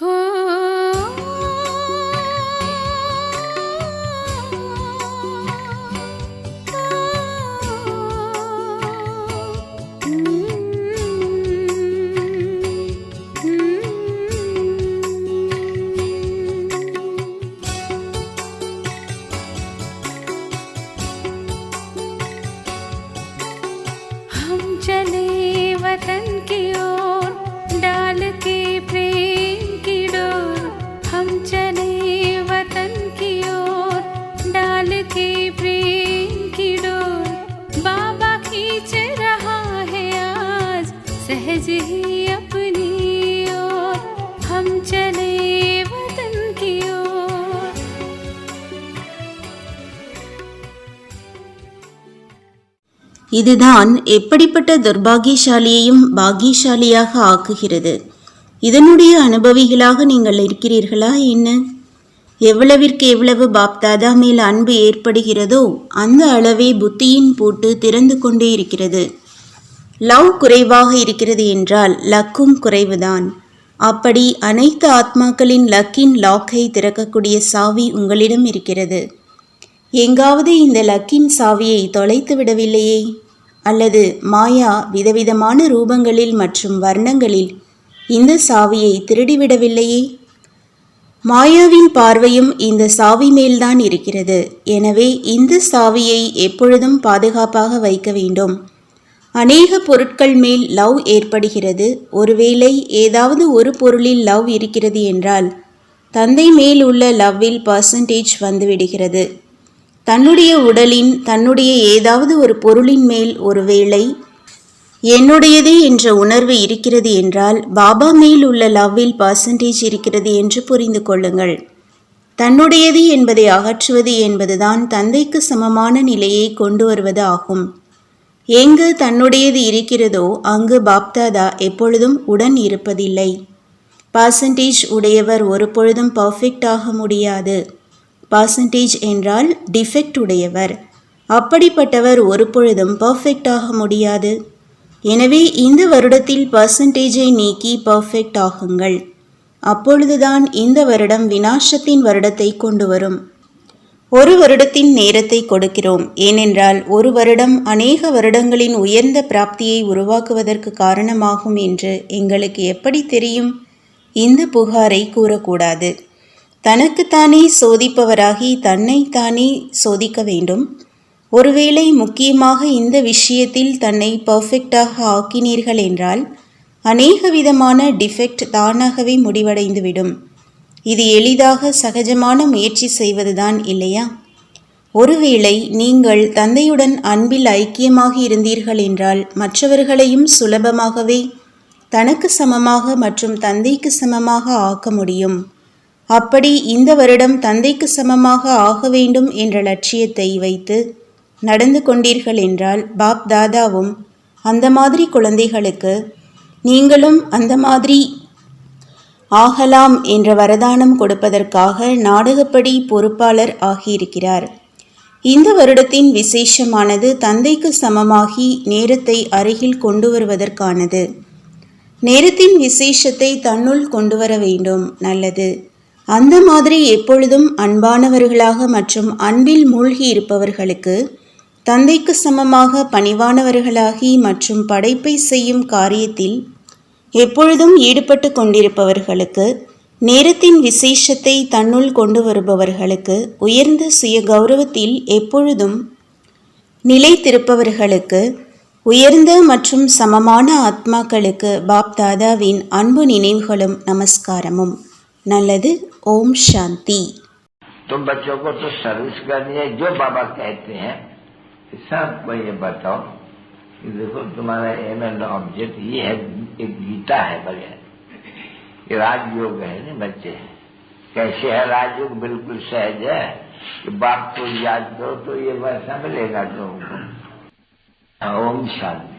हम के प्रेम की डोर बाबा खींच रहा है आज सहज ही अपनी ओर हम चले वतन की ओर இதுதான் எப்படிப்பட்ட துர்பாகியசாலியையும் பாக்கியசாலியாக ஆக்குகிறது இதனுடைய அனுபவிகளாக நீங்கள் இருக்கிறீர்களா என்ன எவ்வளவிற்கு எவ்வளவு பாப்தாதா மேல் அன்பு ஏற்படுகிறதோ அந்த அளவே புத்தியின் பூட்டு திறந்து கொண்டே இருக்கிறது. லவ் குறைவாக இருக்கிறது என்றால் லக்கும் குறைவுதான். அப்படி அனைத்து ஆத்மாக்களின் லக்கின் லாக்கை திறக்கக்கூடிய சாவி உங்களிடம் இருக்கிறது. எங்காவது இந்த லக்கின் சாவியை தொலைத்து விடவில்லையே? அல்லது மாயா விதவிதமான ரூபங்களில் மற்றும் வர்ணங்களில் இந்த சாவியை திருடிவிடவில்லையே மாயாவின் பார்வையும் இந்த சாவி மேல்தான் இருக்கிறது. எனவே இந்த சாவியை எப்பொழுதும் பாதுகாப்பாக வைக்க வேண்டும். அநேக பொருட்கள் மேல் லவ் ஏற்படுகிறது. ஒருவேளை ஏதாவது ஒரு பொருளில் லவ் இருக்கிறது என்றால் தந்தை மேல் உள்ள லவ்வில் பர்சன்டேஜ் வந்துவிடுகிறது. தன்னுடைய உடலின் தன்னுடைய ஏதாவது ஒரு பொருளின் மேல் ஒருவேளை என்னுடையதே என்ற உணர்வு இருக்கிறது என்றால் பாபா மேல் உள்ள லவ்வில் பர்சன்டேஜ் இருக்கிறது என்று புரிந்து கொள்ளுங்கள். தன்னுடையது என்பதை அகற்றுவது என்பதுதான் தந்தைக்கு சமமான நிலையை கொண்டு வருவது ஆகும். எங்கு தன்னுடையது இருக்கிறதோ அங்கு பாப்தாதா எப்பொழுதும் உடன் இருப்பதில்லை. பர்சன்டேஜ் உடையவர் ஒரு பொழுதும் பர்ஃபெக்ட் ஆக முடியாது. பர்சன்டேஜ் என்றால் டிஃபெக்ட் உடையவர். அப்படிப்பட்டவர் ஒரு பொழுதும் பர்ஃபெக்ட் ஆக முடியாது. எனவே இந்த வருடத்தில் பர்சன்டேஜை நீக்கி பர்ஃபெக்ட் ஆகுங்கள். அப்பொழுதுதான் இந்த வருடம் வினாசத்தின் வருடத்தை கொண்டு வரும். ஒரு வருடத்தின் நேரத்தை கொடுக்கிறோம். ஏனென்றால் ஒரு வருடம் அநேக வருடங்களின் உயர்ந்த பிராப்தியை உருவாக்குவதற்கு காரணமாகும் என்று எங்களுக்கு எப்படி தெரியும்? இந்த புகாரை கூறக்கூடாது. தனக்குத்தானே சோதிப்பவராகி தன்னைத்தானே சோதிக்க வேண்டும். ஒருவேளை முக்கியமாக இந்த விஷயத்தில் தன்னை பர்ஃபெக்டாக ஆக்கினீர்கள் என்றால் அநேக விதமான டிஃபெக்ட் தானாகவே முடிவடைந்துவிடும். இது எளிதாக சகஜமான முயற்சி செய்வதுதான் இல்லையா? ஒருவேளை நீங்கள் தந்தையுடன் அன்பில் ஐக்கியமாக இருந்தீர்கள் என்றால் மற்றவர்களையும் சுலபமாகவே தனக்கு சமமாக மற்றும் தந்தைக்கு சமமாக ஆக்க முடியும். அப்படி இந்த வருடம் தந்தைக்கு சமமாக ஆக வேண்டும் என்ற லட்சியத்தை வைத்து நடந்து கொண்டீர்கள் என்றால் பாப் தாதாவும் அந்த மாதிரி குழந்தைகளுக்கு நீங்களும் அந்த மாதிரி ஆகலாம் என்ற வரதானம் கொடுப்பதற்காக நாடகப்படி பொறுப்பாளர் ஆகியிருக்கிறார். இந்த வருடத்தின் விசேஷமானது தந்தைக்கு சமமாகி நேரத்தை அருகில் கொண்டு வருவதற்கானது நேரத்தின் விசேஷத்தை தன்னுள் கொண்டு வர வேண்டும் நல்லது. அந்த மாதிரி எப்பொழுதும் அன்பானவர்களாக மற்றும் அன்பில் மூழ்கி இருப்பவர்களுக்கு தந்தைக்கு சமமாக பணிவானவர்களாகி மற்றும் படைப்பை செய்யும் காரியத்தில் எப்பொழுதும் ஈடுபட்டு கொண்டிருப்பவர்களுக்கு நேரத்தின் விசேஷத்தை தன்னுள் கொண்டு வருபவர்களுக்கு உயர்ந்த சுய கௌரவத்தில் எப்பொழுதும் நிலைத்திருப்பவர்களுக்கு உயர்ந்த மற்றும் சமமான ஆத்மாக்களுக்கு பாப் தாதாவின் அன்பு நினைவுகளும் நமஸ்காரமும் நல்லது ஓம் சாந்தி तो बच्चों को तो सर्विस करनी है जो बाबा कहते हैं सबको ये बताओ। कि देखो, तुम्हारा एम एंड ऑब्जेक्ट ये है, एक गीता है बगैर। ये राजयोग है ना, बच्चे हैं। कैसे है राजयोग? बिल्कुल सहज है। कि बाप को याद दो तो ये वैसा मिलेगा तुमको ओम शांति।